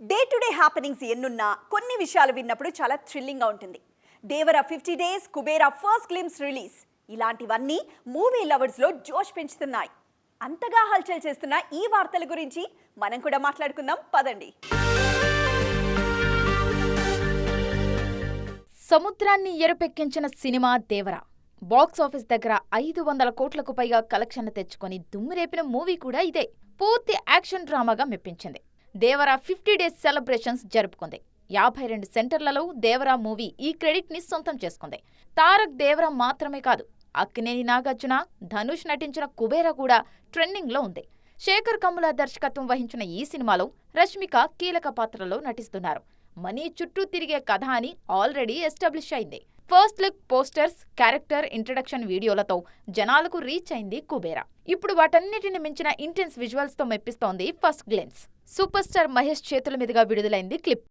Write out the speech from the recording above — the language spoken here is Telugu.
డే టు డే హ్యాపెనింగ్స్ ఎన్నున్నా కొన్ని విషయాలు విన్నప్పుడు చాలా థ్రిల్లింగ్గా ఉంటుంది. Devara fifty days Kubera first glimpse release ఇలాంటివన్నీ మూవీ లవర్స్లో జోష్ పెంచుతున్నాయి. అంతగా హల్చల్ చేస్తున్న ఈ వార్తల గురించి మనం కూడా మాట్లాడుకుందాం. పదండి. సముద్రాన్ని ఎరుపెక్కించిన సినిమా దేవర. బాక్స్ ఆఫీస్ దగ్గర ఐదు వందల కోట్లకు పైగా కలెక్షన్ తెచ్చుకొని దుమ్మురేపిన మూవీ కూడా ఇదే. పూర్తి యాక్షన్ డ్రామాగా మెప్పించింది. దేవర ఫిఫ్టీ డేస్ సెలబ్రేషన్స్ జరుపుకుంది. యాభై రెండు సెంటర్లలో దేవరా మూవీ ఈ క్రెడిట్ని సొంతం చేసుకుంది. తారక్ దేవరా మాత్రమే కాదు అక్కినేని నాగార్జున ధనుష్ నటించిన కుబేరా కూడా ట్రెండింగ్లో ఉంది. శేఖర్ కమ్ముల దర్శకత్వం వహించిన ఈ సినిమాలో రష్మిక కీలక పాత్రలో నటిస్తున్నారు. మనీ చుట్టూ తిరిగే కథ అని ఆల్రెడీ ఎస్టాబ్లిష్ అయింది. First look posters character introduction వీడియోలతో జనాలకు రీచ్ అయింది కుబేరా. ఇప్పుడు వాటన్నిటిని మించిన ఇంటెన్స్ విజువల్స్తో మెప్పిస్తోంది first glance. Super star Mahesh చేతుల మీదుగా విడుదలైంది క్లిప్.